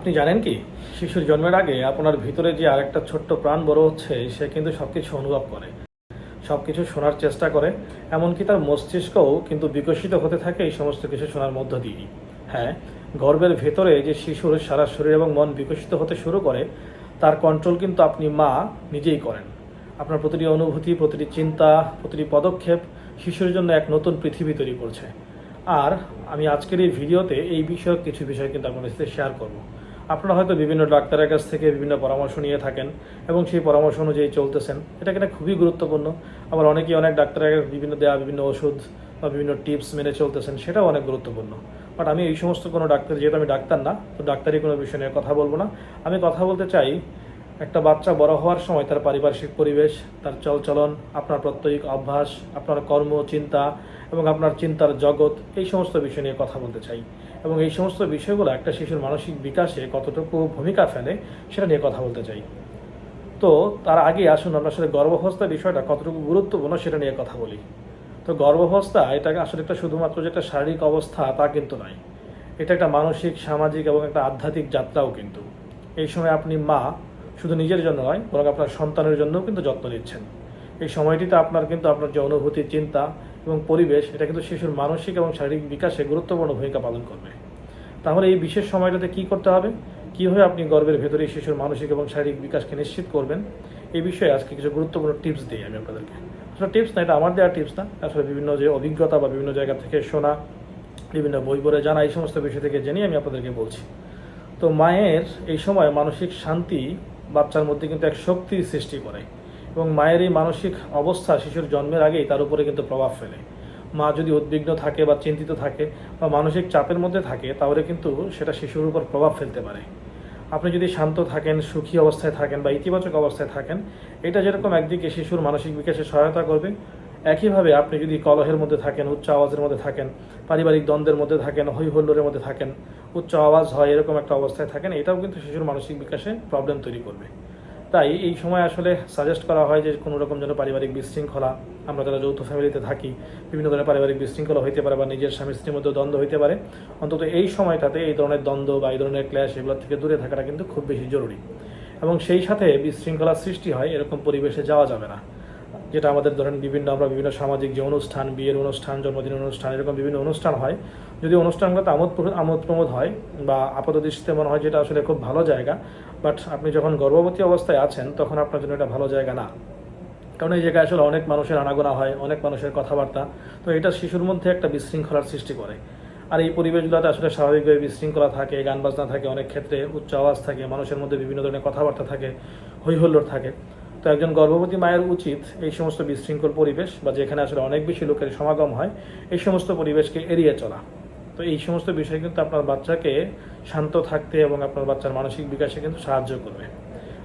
আপনি জানেন কি? শিশুর জন্মের আগে আপনার ভিতরে যে আরেকটা ছোট্ট প্রাণ বড় হচ্ছে, সে কিন্তু সব কিছু অনুভব করে। সব কিছু শোনার চেষ্টা করে, এমনকি তার মস্তিষ্কও কিন্তু বিকশিত হতে থাকে এই সমস্ত কিছু শোনার মধ্য দিয়েই। হ্যাঁ গর্বের ভেতরে যে শিশুর সারা শরীর এবং মন বিকশিত হতে শুরু করে, তার কন্ট্রোল কিন্তু আপনি মা নিজেই করেন। আপনার প্রতিটি অনুভূতি, প্রতিটি চিন্তা, প্রতিটি পদক্ষেপ শিশুর জন্য এক নতুন পৃথিবী তৈরি করছে। আর আমি আজকের এই ভিডিওতে এই বিষয়ক কিছু বিষয় কিন্তু আপনাদের সাথে শেয়ার করব। আপনারা হয়তো বিভিন্ন ডাক্তারের কাছ থেকে বিভিন্ন পরামর্শ নিয়ে থাকেন এবং সেই পরামর্শ অনুযায়ী চলতেছেন। এটা কিনা খুবই গুরুত্বপূর্ণ। আবার অনেকেই অনেক ডাক্তারের বিভিন্ন দেওয়া বিভিন্ন ওষুধ বা বিভিন্ন টিপস মেনে চলতেছেন, সেটাও অনেক গুরুত্বপূর্ণ। বাট আমি এই সমস্ত কোনো ডাক্তার, যেহেতু আমি ডাক্তার না, তো ডাক্তারি কোনো বিষয় নিয়ে কথা বলব না। আমি কথা বলতে চাই, একটা বাচ্চা বড় হওয়ার সময় তার পারিপার্শ্বিক পরিবেশ, তার চলচলন, আপনার প্রত্যয়িক অভ্যাস, আপনার কর্ম চিন্তা এবং আপনার চিন্তার জগৎ, এই সমস্ত বিষয় নিয়ে কথা বলতে চাই। এবং এই সমস্ত বিষয়গুলো একটা শিশুর মানসিক বিকাশে কতটুকু ভূমিকা ফেলে সেটা নিয়ে কথা বলতে চাই। তো তার আগে আসুন আমরা আসলে গর্ভাবস্থা বিষয়টা কতটুকু গুরুত্বপূর্ণ সেটা নিয়ে কথা বলি। তো গর্ভাবস্থা এটা আসলে একটা শুধুমাত্র যে একটা শারীরিক অবস্থা তা কিন্তু নয়, এটা একটা মানসিক, সামাজিক এবং একটা আধ্যাত্মিক যাত্রাও কিন্তু। এই সময় আপনি মা, শুধু নিজের জন্য নয়, বরং আপনার সন্তানের জন্যও কিন্তু যত্ন নিচ্ছেন। এই সময়টিতে আপনার কিন্তু আপনার যে অনুভূতি, চিন্তা এবং পরিবেশ, এটা কিন্তু শিশুর মানসিক এবং শারীরিক বিকাশে গুরুত্বপূর্ণ ভূমিকা পালন করবে। তাহলে এই বিশেষ সময়টাতে কি করতে হবে? কীভাবে আপনি গর্বের ভেতরে শিশুর মানসিক এবং শারীরিক বিকাশকে নিশ্চিত করবেন? এই বিষয়ে আজকে কিছু গুরুত্বপূর্ণ টিপস দিই আমি আপনাদেরকে। আসলে টিপস না, এটা আমার দেওয়া টিপস না। আসলে বিভিন্ন যে অভিজ্ঞতা বা বিভিন্ন জায়গা থেকে শোনা, বিভিন্ন বই পড়ে জানা, এই সমস্ত বিষয় থেকে জেনে আমি আপনাদেরকে বলছি। তো মায়ের এই সময় মানসিক শান্তি বাচ্চার মধ্যে কিন্তু এক শক্তির সৃষ্টি করে। এবং মায়ের এই মানসিক অবস্থা শিশুর জন্মের আগেই তার উপরে কিন্তু প্রভাব ফেলে। মা যদি উদ্বিগ্ন থাকে বা চিন্তিত থাকে বা মানসিক চাপের মধ্যে থাকে, তাহলে কিন্তু সেটা শিশুর উপর প্রভাব ফেলতে পারে। আপনি যদি শান্ত থাকেন, সুখী অবস্থায় থাকেন বা ইতিবাচক অবস্থায় থাকেন, এটা যেরকম একদিকে শিশুর মানসিক বিকাশে সহায়তা করবে, একইভাবে আপনি যদি কলহের মধ্যে থাকেন, উচ্চ আওয়াজের মধ্যে থাকেন, পারিবারিক দ্বন্দ্বের মধ্যে থাকেন হই হুল্লোড়ের মধ্যে থাকেন, উচ্চ আওয়াজ হয় এরকম একটা অবস্থায় থাকেন, এটাও কিন্তু শিশুর মানসিক বিকাশে প্রবলেম তৈরি করবে। তাই এই সময় আসলে সাজেস্ট করা হয় যে কোনো রকম যেন পারিবারিক বিশৃঙ্খলা, আমরা যারা যৌথ ফ্যামিলিতে থাকি, বিভিন্ন ধরনের পারিবারিক বিশৃঙ্খলা হইতে পারে বা নিজের স্বামী স্ত্রীর মধ্যে দ্বন্দ্ব হইতে পারে, অন্তত এই সময়টাতে এই ধরনের দ্বন্দ্ব বা এই ধরনের ক্ল্যাশ এগুলো থেকে দূরে থাকাটা কিন্তু খুব বেশি জরুরি। এবং সেই সাথে বিশৃঙ্খলার সৃষ্টি হয়, এরকম পরিবেশে যাওয়া যাবে না। যেটা আমাদের ধরেন বিভিন্ন আমরা বিভিন্ন সামাজিক যে অনুষ্ঠান, বিয়ের অনুষ্ঠান জন্মদিন অনুষ্ঠান, এরকম বিভিন্ন অনুষ্ঠান হয়। যদি অনুষ্ঠানগুলোতে আমোদ আমোদ প্রমোদ হয় বা আপাত দৃষ্টিতে মনে হয় যেটা আসলে খুব ভালো জায়গা, বাট আপনি যখন গর্ভবতী অবস্থায় আছেন, তখন আপনার জন্য এটা ভালো জায়গা না। কারণ এই জায়গায় আসলে অনেক মানুষের আনাগোনা হয়, অনেক মানুষের কথাবার্তা। তো এটা শিশুর মধ্যে একটা বিশৃঙ্খলার সৃষ্টি করে। আর এই পরিবেশগুলোতে আসলে স্বাভাবিকভাবে বিশৃঙ্খলা থাকে, গান বাজনা থাকে, অনেক ক্ষেত্রে উচ্চ আওয়াজ থাকে, মানুষের মধ্যে বিভিন্ন ধরনের কথাবার্তা থাকে হই হুল্লোড় থাকে। তো একজন গর্ভবতী মায়ের উচিত এই সমস্ত বিশৃঙ্খল পরিবেশ বা যেখানে আসলে অনেক বেশি লোকের সমাগম হয়, এই সমস্ত পরিবেশকে এড়িয়ে চলা। তো এই সমস্ত বিষয় কিন্তু আপনার বাচ্চাকে শান্ত থাকতে এবং আপনার বাচ্চার মানসিক বিকাশে কিন্তু সাহায্য করবে।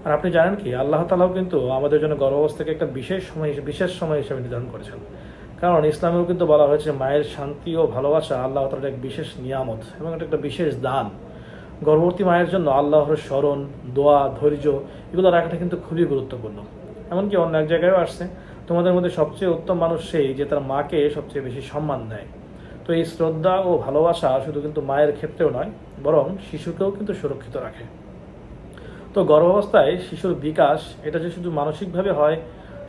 আর আপনি জানেন কি, আল্লাহ তালাও কিন্তু আমাদের জন্য গর্ভাবস্থাকে একটা বিশেষ সময় বিশেষ সময় হিসেবে নির্ধারণ করেছেন। কারণ ইসলামেও কিন্তু বলা হয়েছে মায়ের শান্তি ও ভালোবাসা আল্লাহ তালার এক বিশেষ নিয়ামত এবং এটা একটা বিশেষ দান। গর্ভবতী মায়ের জন্য আল্লাহর স্মরণ, দোয়া, ধৈর্য এগুলো রাখাটা কিন্তু খুবই গুরুত্বপূর্ণ। এমনকি অন্য এক জায়গায়ও আসছে। তোমাদের মধ্যে সবচেয়ে উত্তম মানুষ সেই যে তার মাকে সবচেয়ে বেশি সম্মান দেয়। তো এই শ্রদ্ধা ও ভালোবাসা শুধু কিন্তু মায়ের ক্ষেত্রেও নয়, বরং শিশুকেও কিন্তু সুরক্ষিত রাখে। তো গর্ভাবস্থায় শিশুর বিকাশ, এটা যে শুধু মানসিকভাবে হয়,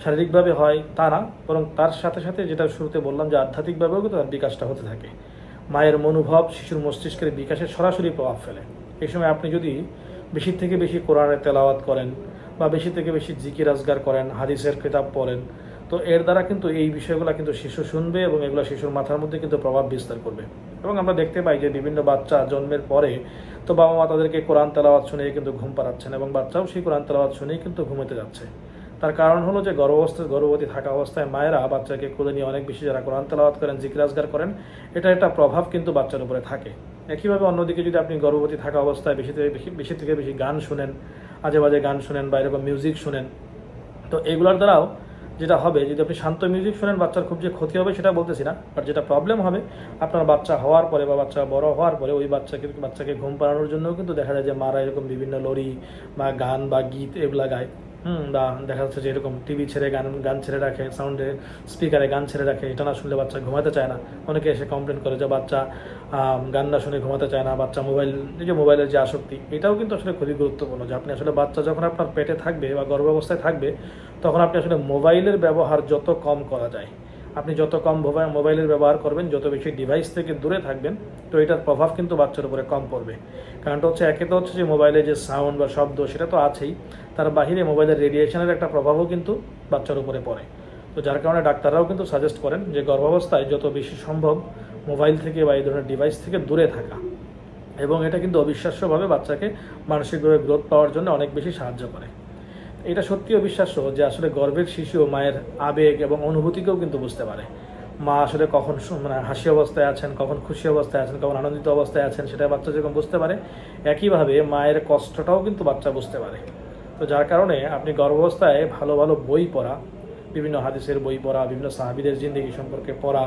শারীরিকভাবে হয়, তা না, বরং তার সাথে সাথে যেটা শুরুতে বললাম যে আধ্যাত্মিকভাবেও কিন্তু তার বিকাশটা হতে থাকে। মায়ের মনোভাব শিশুর মস্তিষ্কের বিকাশে সরাসরি প্রভাব ফেলে। এই সময় আপনি যদি বেশি থেকে বেশি কোরআনের তেলাওয়াত করেন বা বেশি থেকে বেশি জিকি রাজগার করেন, হাদিসের কিতাব পড়েন, তো এর দ্বারা কিন্তু এই বিষয়গুলো কিন্তু শিশু শুনবে এবং এগুলো শিশুর মাথার মধ্যে কিন্তু প্রভাব বিস্তার করবে। এবং আমরা দেখতে পাই যে বিভিন্ন বাচ্চা জন্মের পরে তো বাবা মা তাদেরকে কোরআন তেলাওয়াত শুনিয়ে কিন্তু ঘুম পাড়াচ্ছেন এবং বাচ্চাও সেই কোরআন তেলাওয়াত শুনেই কিন্তু ঘুমোতে যাচ্ছে। তার কারণ হলো যে গর্ভাবস্থায় গর্ভবতী থাকা অবস্থায় মায়েরা বাচ্চাকে কোলে নিয়ে অনেক বেশি যারা কোরআন তেলাওয়াত করেন জিকিরাজগার করেন, এটা একটা প্রভাব কিন্তু বাচ্চার উপরে থাকে। একইভাবে অন্যদিকে যদি আপনি গর্ভবতী থাকা অবস্থায় বেশি থেকে বেশি বেশি থেকে বেশি গান শুনেন, আজে বাজে গান শুনেন বা এরকম মিউজিক শুনেন, তো এগুলোর দ্বারাও যেটা হবে, যদি আপনি শান্ত মিউজিক শুনেন, বাচ্চার খুব যে ক্ষতি হবে সেটা বলতেছি না বাট যেটা প্রবলেম হবে, আপনার বাচ্চা হওয়ার পরে বা বাচ্চা বড় হওয়ার পরে ওই বাচ্চাকে বাচ্চাকে ঘুম পাড়ানোর জন্যও কিন্তু দেখা যায় যে মারা এরকম বিভিন্ন লরি বা গান বা গীত এগুলা গায়। হুম, বা দেখা যাচ্ছে যে এরকম টিভি ছেড়ে গান গান ছেড়ে রাখে সাউন্ডে স্পিকারে গান ছেড়ে রাখে, এটা না শুনলে বাচ্চা ঘুমাতে চায় না। অনেকে এসে কমপ্লেন করে যে বাচ্চা গান না শুনে ঘুমাতে চায় না, বাচ্চা মোবাইল যে মোবাইলের যে আসক্তি, এটাও কিন্তু আসলে খুবই গুরুত্বপূর্ণ যে আপনি আসলে বাচ্চা যখন আপনার পেটে থাকবে বা গর্ভাবস্থায় থাকবে, তখন আপনি আসলে মোবাইলের ব্যবহার যত কম করা যায়। আপনি যত কম মোবাইল মোবাইলের ব্যবহার করবেন, যত বেশি ডিভাইস থেকে দূরে থাকবেন, তো এটার প্রভাব কিন্তু বাচ্চার উপরে কম পড়বে। কারণটা হচ্ছে একে তো হচ্ছে যে মোবাইলে যে সাউন্ড বা শব্দ সেটা তো আছেই, তার বাহিরে মোবাইলের রেডিয়েশনের একটা প্রভাবও কিন্তু বাচ্চার উপরে পড়ে। তো যার কারণে ডাক্তাররাও কিন্তু সাজেস্ট করেন যে গর্ভাবস্থায় যত বেশি সম্ভব মোবাইল থেকে বা এই ধরনের ডিভাইস থেকে দূরে থাকা। এবং এটা কিন্তু অবিশ্বাস্যভাবে বাচ্চাকে মানসিকভাবে গ্রোথ পাওয়ার জন্য অনেক বেশি সাহায্য করে। এটা সত্যি অবিশ্বাস্য যে আসলে গর্ভের শিশু মায়ের আবেগ এবং অনুভূতিকেও কিন্তু বুঝতে পারে। মা আসলে কখন মানে হাসি অবস্থায় আছেন, কখন খুশি অবস্থায় আছেন, কখন আনন্দিত অবস্থায় আছেন সেটা বাচ্চা যেরকম বুঝতে পারে, একইভাবে মায়ের কষ্টটাও কিন্তু বাচ্চা বুঝতে পারে। তো যার কারণে আপনি গর্ভাবস্থায় ভালো ভালো বই পড়া বিভিন্ন হাদিসের বই পড়া, বিভিন্ন সাহাবিদের জিন্দগি সম্পর্কে পড়া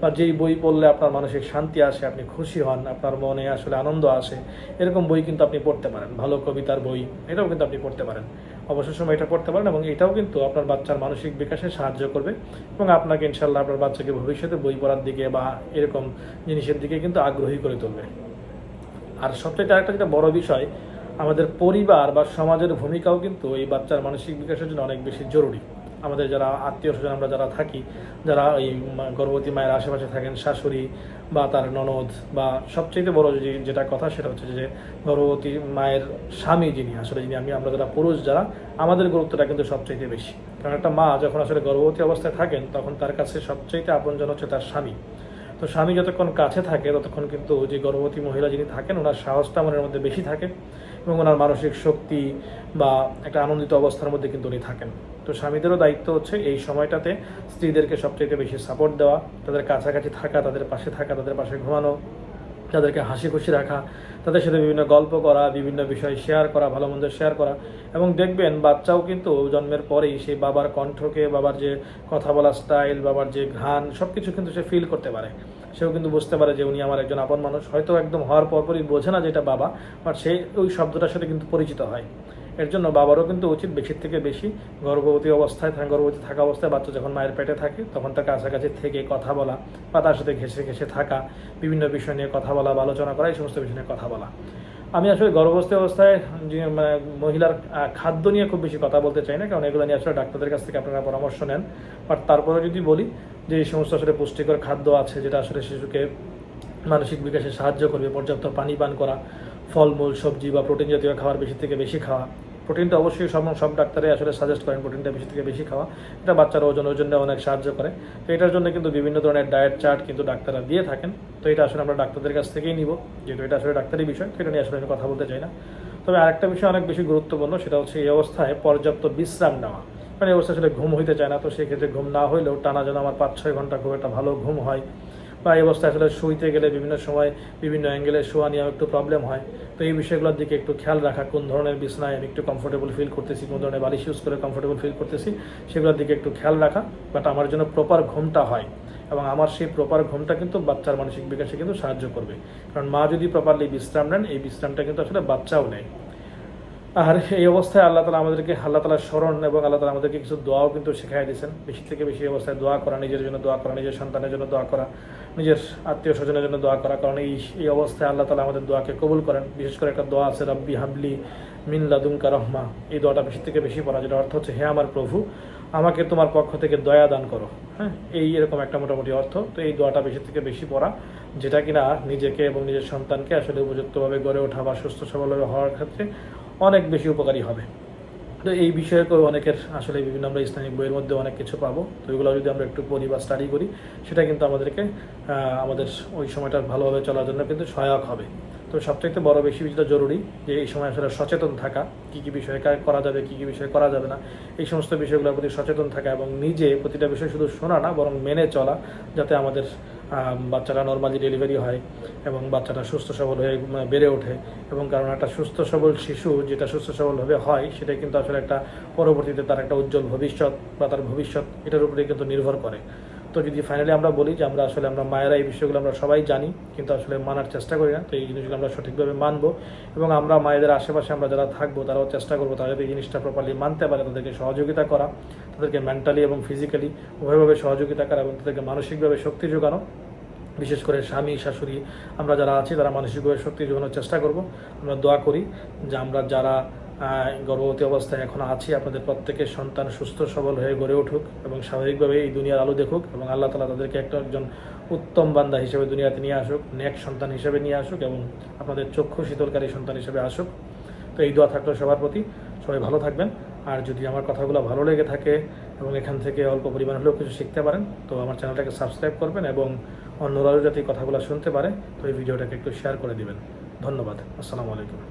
বা যেই বই পড়লে আপনার মানসিক শান্তি আসে, আপনি খুশি হন, আপনার মনে আসলে আনন্দ আসে, এরকম বই কিন্তু আপনি পড়তে পারেন। ভালো কবিতার বই, এটাও কিন্তু আপনি পড়তে পারেন। অবসর সময় এটা পড়তে পারেন এবং এটাও কিন্তু আপনার বাচ্চার মানসিক বিকাশে সাহায্য করবে এবং আপনাকে ইনশাল্লাহ আপনার বাচ্চাকে ভবিষ্যতে বই পড়ার দিকে বা এরকম জিনিসের দিকে কিন্তু আগ্রহী করে তুলবে। আর সবচেয়ে আরেকটা যেটা বড় বিষয়, আমাদের পরিবার বা সমাজের ভূমিকাও কিন্তু এই বাচ্চার মানসিক বিকাশের জন্য অনেক বেশি জরুরি। আমাদের যারা আত্মীয় স্বজন আমরা যারা থাকি, যারা এই গর্ভবতী মায়ের আশেপাশে থাকেন, শাশুড়ি বা তার ননদ বা সবচেয়ে বড় যে যেটা কথা সেটা হচ্ছে যে গর্ভবতী মায়ের স্বামী যিনি, আসলে যিনি আমি, আমরা যারা পুরুষ যারা, আমাদের গুরুত্বটা কিন্তু সবচাইতে বেশি। কারণ একটা মা যখন আসলে গর্ভবতী অবস্থায় থাকেন, তখন তার কাছে সবচাইতে আপনজন হচ্ছে তার স্বামী। তো স্বামী যতক্ষণ কাছে থাকে, ততক্ষণ কিন্তু যে গর্ভবতী মহিলা যিনি থাকেন, ওনার সাহসটা মনের মধ্যে বেশি থাকে। এবং ওনার মানসিক শক্তি বা একটা আনন্দিত অবস্থার মধ্যে কিন্তু উনি থাকেন। তো স্বামীদেরও দায়িত্ব হচ্ছে এই সময়টাতে স্ত্রীদেরকে সবচেয়ে বেশি সাপোর্ট দেওয়া, তাদের কাছাকাছি থাকা, তাদের পাশে থাকা, তাদের পাশে ঘুমানো, তাদেরকে হাসি খুশি রাখা, তাদের সাথে বিভিন্ন গল্প করা, বিভিন্ন বিষয় শেয়ার করা, ভালো মন্দ শেয়ার করা। এবং দেখবেন বাচ্চাও কিন্তু জন্মের পরেই সেই বাবার কণ্ঠকে, বাবার যে কথা বলা স্টাইল বাবার যে ঘ্রাণ সব কিছু কিন্তু সে ফিল করতে পারে। সেও কিন্তু বুঝতে পারে যে উনি আমার একজন আপন মানুষ। হয়তো একদম হওয়ার পরপরই বোঝে না যেটা বাবা বাট সে ওই শব্দটার সাথে কিন্তু পরিচিত হয়। এর জন্য বাবারও কিন্তু উচিত বেশির থেকে বেশি গর্ভবতী অবস্থায় গর্ভবতী থাকা অবস্থায় বাচ্চা যখন মায়ের পেটে থাকে, তখন তার কাছাকাছি থেকে কথা বলা বা তার সাথে ঘেসে ঘেসে থাকা, বিভিন্ন বিষয় নিয়ে কথা বলা বা আলোচনা করা, এই সমস্ত বিষয় নিয়ে কথা বলা। আমি আসলে গর্ভবতী অবস্থায় যে মানে মহিলার খাদ্য নিয়ে খুব বেশি কথা বলতে চাই না, কারণ এগুলো নিয়ে আসলে ডাক্তারদের কাছ থেকে আপনারা পরামর্শ নেন। বাট তারপরে যদি বলি যে সমস্ত আসলে পুষ্টিকর খাদ্য আছে, যেটা আসলে শিশুকে মানসিক বিকাশে সাহায্য করবে, পর্যাপ্ত পানি পান করা, ফলমূল, সবজি বা প্রোটিন জাতীয় খাবার বেশি থেকে বেশি খাওয়া। প্রোটিনটা অবশ্যই সব সব ডাক্তারে আসলে সাজেস্ট করেন প্রোটিনটা বেশি থেকে বেশি খাওয়া। এটা বাচ্চার ওজন, ওজনে অনেক সাহায্য করে। তো এটার জন্য কিন্তু বিভিন্ন ধরনের ডায়েট চার্ট কিন্তু ডাক্তাররা দিয়ে থাকেন। তো এটা আসলে আমরা ডাক্তারদের কাছ থেকেই নিব। যেহেতু এটা আসলে ডাক্তারি বিষয়, তো এটা নিয়ে আসলে আমি কথা বলতে চাই না। তবে আরেকটা বিষয় অনেক বেশি গুরুত্বপূর্ণ, সেটা হচ্ছে এই অবস্থায় পর্যাপ্ত বিশ্রাম নেওয়া। মানে এই অবস্থায় আসলে ঘুম হইতে চায় না, তো সেক্ষেত্রে ঘুম না হইলেও টানা যেন আমার পাঁচ ছয় ঘণ্টা খুব একটা ভালো ঘুম হয়। বা এই অবস্থায় আসলে শুইতে গেলে বিভিন্ন সময় বিভিন্ন অ্যাঙ্গেলে শোয়া নিয়ে একটু প্রবলেম হয়। তো এই বিষয়গুলোর দিকে একটু খেয়াল রাখা, কোন ধরনের বিছনায় আমি একটু কমফোর্টেবল ফিল করতেছি, কোন ধরনের বালিশ ইউজ করে কমফোর্টেবল ফিল করতেছি, সেগুলোর দিকে একটু খেয়াল রাখা। বাট আমার জন্য প্রপার ঘুমটা হয় এবং আমার সেই প্রপার ঘুমটা কিন্তু বাচ্চার মানসিক বিকাশে কিন্তু সাহায্য করবে। কারণ মা যদি প্রপারলি বিশ্রাম নেন, এই বিশ্রামটা কিন্তু আসলে বাচ্চাও নেয়। আর এই অবস্থায় আল্লাহ তালা আমাদেরকে, আল্লাহ তালার স্মরণ এবং আল্লাহ তালা আমাদেরকে কিছু দোয়াও কিন্তু শেখাই দিয়েছেন। বেশি থেকে বেশি অবস্থায় দোয়া করা, নিজের জন্য দোয়া করা, নিজের সন্তানের জন্য দোয়া করা, নিজের আত্মীয় স্বজনের জন্য দোয়া করা। কারণ এই এই অবস্থায় আল্লাহ তালা আমাদের দোয়াকে কবুল করেন। বিশেষ করে একটা দোয়া আছে, রব্বি হাবলি মিন লাদুমকা রহমা। এই দোয়াটা বেশি থেকে বেশি পড়া যেটা অর্থ হচ্ছে, হে আমার প্রভু, আমাকে তোমার পক্ষ থেকে দয়া দান করো। হ্যাঁ এই এরকম একটা মোটামুটি অর্থ। তো এই দোয়াটা বেশি থেকে বেশি পড়া, যেটা কিনা নিজেকে এবং নিজের সন্তানকে আসলে উপযুক্তভাবে গড়ে ওঠা বা সুস্থ সবলভাবে হওয়ার ক্ষেত্রে অনেক বেশি উপকারী হবে। তো এই বিষয়ে করে অনেকের আসলে বিভিন্ন আমরা ইসলামিক বইয়ের মধ্যে অনেক কিছু পাবো। তো এগুলো যদি আমরা একটু পড়ি বা স্টাডি করি, সেটা কিন্তু আমাদেরকে আমাদের ওই সময়টা ভালোভাবে চলার জন্য কিন্তু সহায়ক হবে। তো সবচাইতে বড় বেশি যেটা জরুরি যে এই সময় আসলে সচেতন থাকা, কী কী বিষয়ে করা যাবে, কী কী বিষয়ে করা যাবে না, এই সমস্ত বিষয়গুলোর প্রতি সচেতন থাকা এবং নিজে প্রতিটা বিষয় শুধু শোনা না, বরং মেনে চলা, যাতে আমাদের বাচ্চারা নর্মালি ডেলিভারি হয় এবং বাচ্চাটা সুস্থ সবল হয়ে বেড়ে ওঠে এবং কারণ একটা সুস্থ সবল শিশু যেটা সুস্থ সবলভাবে হয় সেটা কিন্তু আসলে একটা পরবর্তীতে তার একটা উজ্জ্বল ভবিষ্যৎ বা তার ভবিষ্যৎ এটার উপরে কিন্তু নির্ভর করে। তো যদি ফাইনালি আমরা বলি যে আমরা আসলে আমরা মায়েরা এই বিষয়গুলো আমরা সবাই জানি, কিন্তু আসলে মানার চেষ্টা করি না, তো এই জিনিসগুলো আমরা সঠিকভাবে মানবো এবং আমরা মায়েদের আশেপাশে আমরা যারা থাকব তারাও চেষ্টা করব তারা এই জিনিসটা প্রপারলি মানতে পারে, তাদেরকে সহযোগিতা করা, তাদেরকে মেন্টালি এবং ফিজিক্যালি উভয়ভাবে সহযোগিতা করা এবং তাদেরকে মানসিকভাবে শক্তি যোগানো। বিশেষ করে স্বামী, শাশুড়ি, আমরা যারা আছি তারা মানসিকভাবে শক্তি যোগানোর চেষ্টা করব। আমরা দোয়া করি যে আমরা যারা গর্ভবতী অবস্থায় এখন আছি। আপনাদের প্রত্যেকের সন্তান সুস্থ, সবল হয়ে গড়ে উঠুক এবং স্বাভাবিকভাবে এই দুনিয়ার আলো দেখুক এবং আল্লাহ তালা তাদেরকে একটা একজন উত্তম বান্দা হিসেবে দুনিয়াতে নিয়ে আসুক, নেক সন্তান হিসেবে নিয়ে আসুক এবং আপনাদের চক্ষু শীতলকারী সন্তান হিসেবে আসুক। তো এই দোয়া থাকল সবার প্রতি। সবাই ভালো থাকবেন। আর যদি আমার কথাগুলো ভালো লেগে থাকে এবং এখান থেকে অল্প পরিমাণ হলেও কিছু শিখতে পারেন, তো আমার চ্যানেলটাকে সাবস্ক্রাইব করবেন এবং অন্যরাও যাতে কথাগুলো শুনতে পারে, তো এই ভিডিওটাকে একটু শেয়ার করে দিবেন। ধন্যবাদ। আসসালামু আলাইকুম।